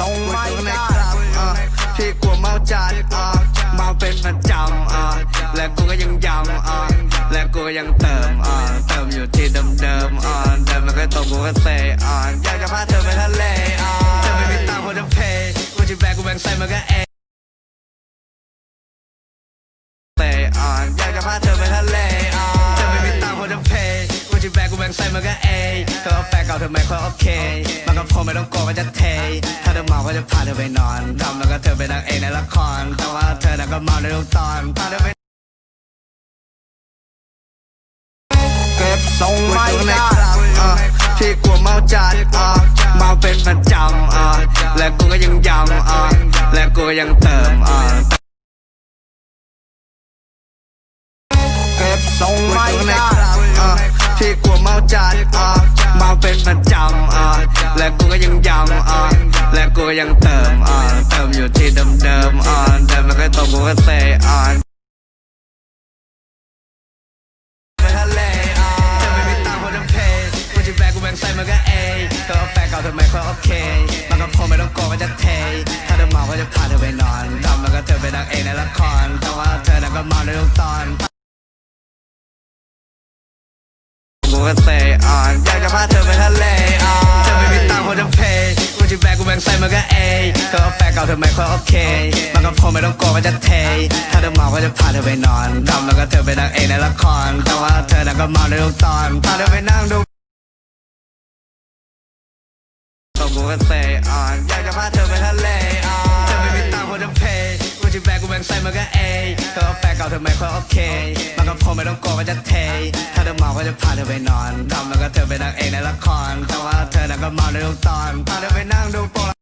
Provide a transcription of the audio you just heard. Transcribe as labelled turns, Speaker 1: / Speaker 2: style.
Speaker 1: ทรงไม่
Speaker 2: กู
Speaker 1: ได้
Speaker 2: ในครับอะพี่กลัวเมาจัดอะเมาเป็นประจำอะและกูก็ยังย้ำอะและกูก็ยังเติมอะเติมอยู่ที่เดิมๆอะเดิมแล้วก็ตกกูก็เซอะอยากจะพาเธอไปทะเลอะเธอไม่มีตังค์คนจะเพย์กูจะแบกกูแบงใส่มันก็เองเตะอะอยากจะพาเธอไปทะเลอะเธอไม่มีตังค์คนจะเพย์กูจะแบกกูแบงใส่มันก็เองเธอ เธอไม่ค่อยโอเค มันก็พอไม่ต้องโกลัวก็จะเท ถ้าเธอเมาก็จะพาเธอไปนอนทำแล้วก็เธอเป็นนางเอกในละคร แต่ว่าเธอน่ะก็เมาในทุกตอนพาเธอไป
Speaker 1: เก็บทรงไม่ได้
Speaker 2: ครับอะพี่กลัวเมาจัดเมาเป็นประจำและกูก็ยังยำและกูก็ยังเติม
Speaker 1: เก็บทรงไม่ได้
Speaker 2: ก็ยังเติมอะเติมอยู่ที่เดิมๆอะเดิมแล้วก็ตกกูก็เซอะไปทะเลอะเธอไม่มีตังค์คนจะเพย์กูจะแบกกูแบงใส่มันก็เองเธอเอาแฟนเก่าเธอไม่ค่อยโอเคมันก็พอไม่ต้องโกลัวก็จะเท ถ้าเธอเมาก็จะพาเธอไปนอนทำแล้วก็เธอเป็นนางเอกในละครแต่ว่าเธอน่ะก็เมาในทุกตอนกูก็เซอ่อนอยากจะพาเธอไปทะเล ใส่มันก็เอเธอเอาแฟนเก่าเธอไม่ค่อยโอเค มันก็พอไม่ต้องโกลัวก็จะเท ถ้าเธอเมาก็จะพาเธอไปนอนทำแล้วก็เธอเป็นางเอกในละคร แต่ว่าเธอน่ะก็เมาในทุกตอน พาเธอไปนั่งดูตัวกูก็เซอ่อนอยากจะพาเธอไปทะเลอ่อนเธอไม่มีตังค์คนจะเพย์กูจะแบกกูแบงใส่มันก็เอเธอเอาแฟนเก่าเธอไม่ค่อยโอเค มันก็พอไม่ต้องโกลัวก็จะเท ถ้าเธอเมาก็จะพาเธอไปนอนทำแล้วก็เธอเป็นางเอกในละคร แต่ว่าเธอ ก็มาเร็วตอนพาเธอไปนั่งดูโป